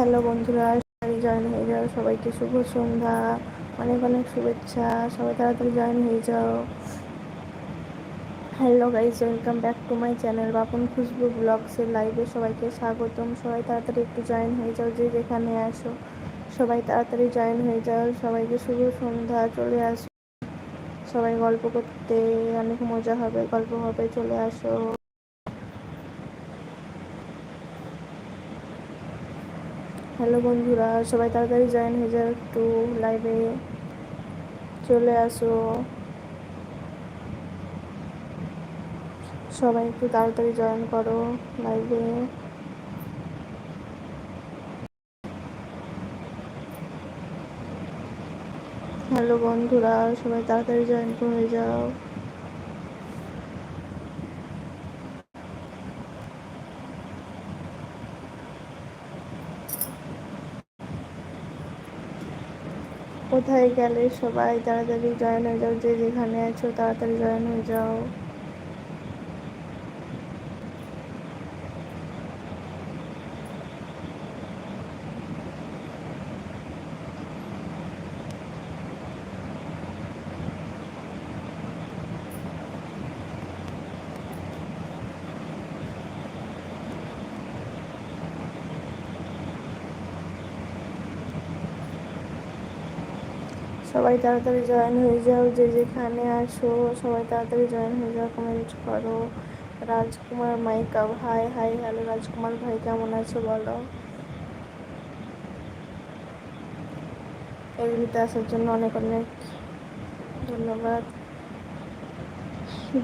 Hello বন্ধুরা, সবাই join হয়ে যাও, সবাইকে শুভ সন্ধ্যা, অনেক অনেক শুভেচ্ছা, সবাই তাড়াতাড়ি জয়েন হয়ে যাও। Hello guys welcome back to my channel Bapan Khushbu ব্লগসের লাইভে সবাইকে স্বাগতম। সবাই তাড়াতাড়ি একটু জয়েন হয়ে যাও, যে যেখানে আসো সবাই তাড়াতাড়ি জয়েন হয়ে যাও, সবাইকে শুভ সন্ধ্যা, চলে আসো। সবাই গল্প করতে, অনেক মজা হবে, গল্প হবে, চলে আসো। হ্যালো বন্ধুরা, সবাই তাড়াতাড়ি জয়েন হয়ে যাও একটু লাইভে চলে আসো। সবাই একটু তাড়াতাড়ি জয়েন করো লাইভে হ্যালো বন্ধুরা, সবাই তাড়াতাড়ি জয়েন করে যাও। কোথায় গেলে সবাই তাড়াতাড়ি জয়েন হয়ে যাও যে যেখানে আছো তাড়াতাড়ি জয়েন হয়ে যাও। সবাই তাড়াতাড়ি জয়েন হয়ে যাও, যে যেখানে আসো, সবাই তাড়াতাড়ি জয়েন হয়ে যাও কমেন্ট করো। রাজকুমার মাইকা হাই হাই হ্যালো রাজকুমার ভাই, কেমন আছো বলো? এগুলিতে আসার জন্য অনেক অনেক ধন্যবাদ।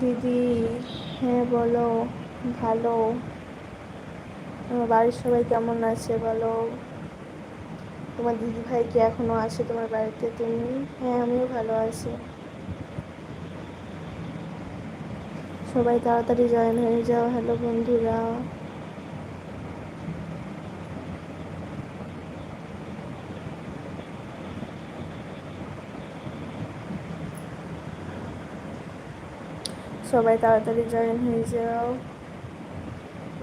দিদি হ্যাঁ বলো, ভালো। বাড়ির সবাই কেমন আছে বলো? তোমার দিদি ভাই কি এখনও আছে তোমার বাড়িতে? তুমি? হ্যাঁ আমিও ভালো আছি। সবাই তাড়াতাড়ি জয়েন হয়ে যাও। হ্যালো বন্ধুরা। সবাই তাড়াতাড়ি জয়েন হয়ে যাও।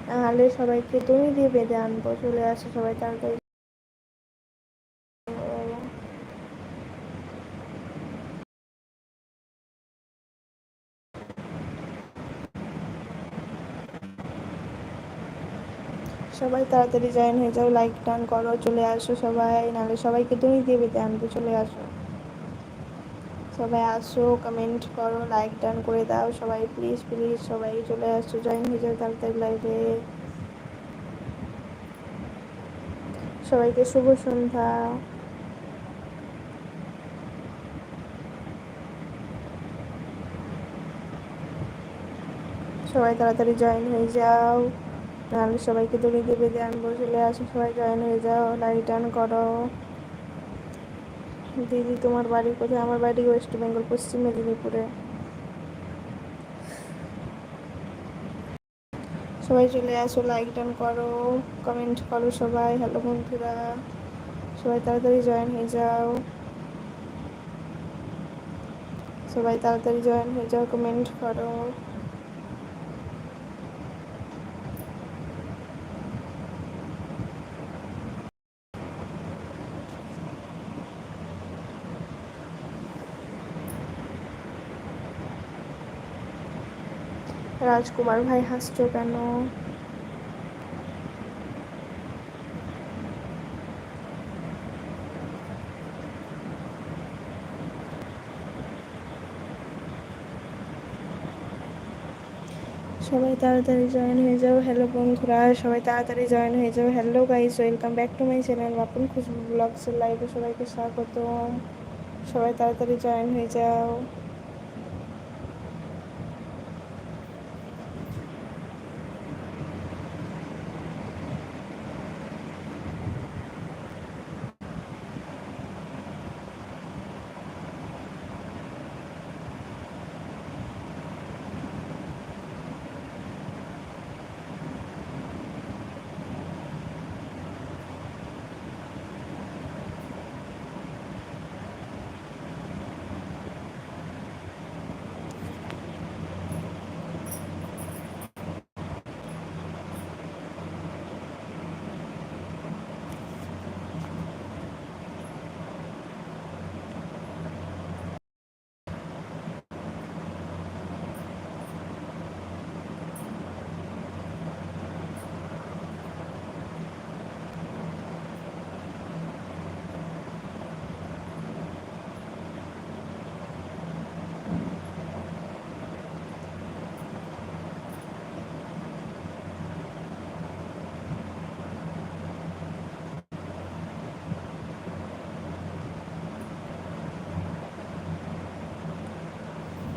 নাহলে সবাইকে তুমি দিয়ে বেঁধে আনব। চলে আসো সবাই তাড়াতাড়ি। সবাই তাড়াতাড়ি জয়েন হয়ে যাও লাইক টান করো, চলে আসো সবাই, নাহলে সবাইকে তুমি দিয়ে বেঁধে আনব, চলে আসো। সবাই আসো কমেন্ট করো লাইক টান করে দাও, সবাই প্লিজ প্লিজ সবাই চলে আসো জয়েন হয়ে যাও তাড়াতাড়ি লাইভে সবাইকে শুভ সন্ধ্যা। সবাই তাড়াতাড়ি জয়েন হয়ে যাও। নাহলে সবাইকে দড়ি বেঁধে আনব চলে আসো, সবাই জয়েন হয়ে যাও লাইট অন করো। দিদি, তোমার বাড়ি কোথায়? আমার বাড়ি ওয়েস্ট বেঙ্গল পশ্চিম মেদিনীপুরে। সবাই চলে আসো লাইক ডান করো কমেন্ট করো সবাই হ্যালো বন্ধুরা। সবাই তাড়াতাড়ি জয়েন হয়ে যাও। সবাই তাড়াতাড়ি জয়েন হয়ে যাও কমেন্ট করো। রাজকুমার ভাই হাসছো কেন? সবাই তাড়াতাড়ি জয়েন হয়ে যাও। হ্যালো বন্ধুরা, সবাই তাড়াতাড়ি জয়েন হয়ে যাও। Hello guys welcome back to my channel Bapan Khushbu ব্লগসের লাইভে সবাইকে স্বাগত সবাই তাড়াতাড়ি জয়েন হয়ে যাও।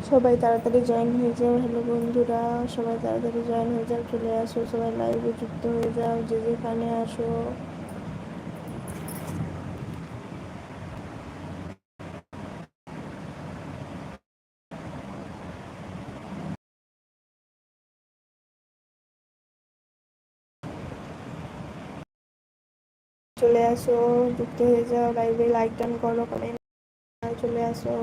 সবাই তাড়াতাড়ি জয়েন হয়ে যাও। হ্যালো বন্ধুরা, সবাই তাড়াতাড়ি জয়েন হয়ে যাও, চলে আসো, সবাই লাইভে যুক্ত হয়ে যাও, যে যেখানে আসো। চলে আসো, যুক্ত হয়ে যাও লাইভে লাইক টান করো কমেন্ট চলে আসো।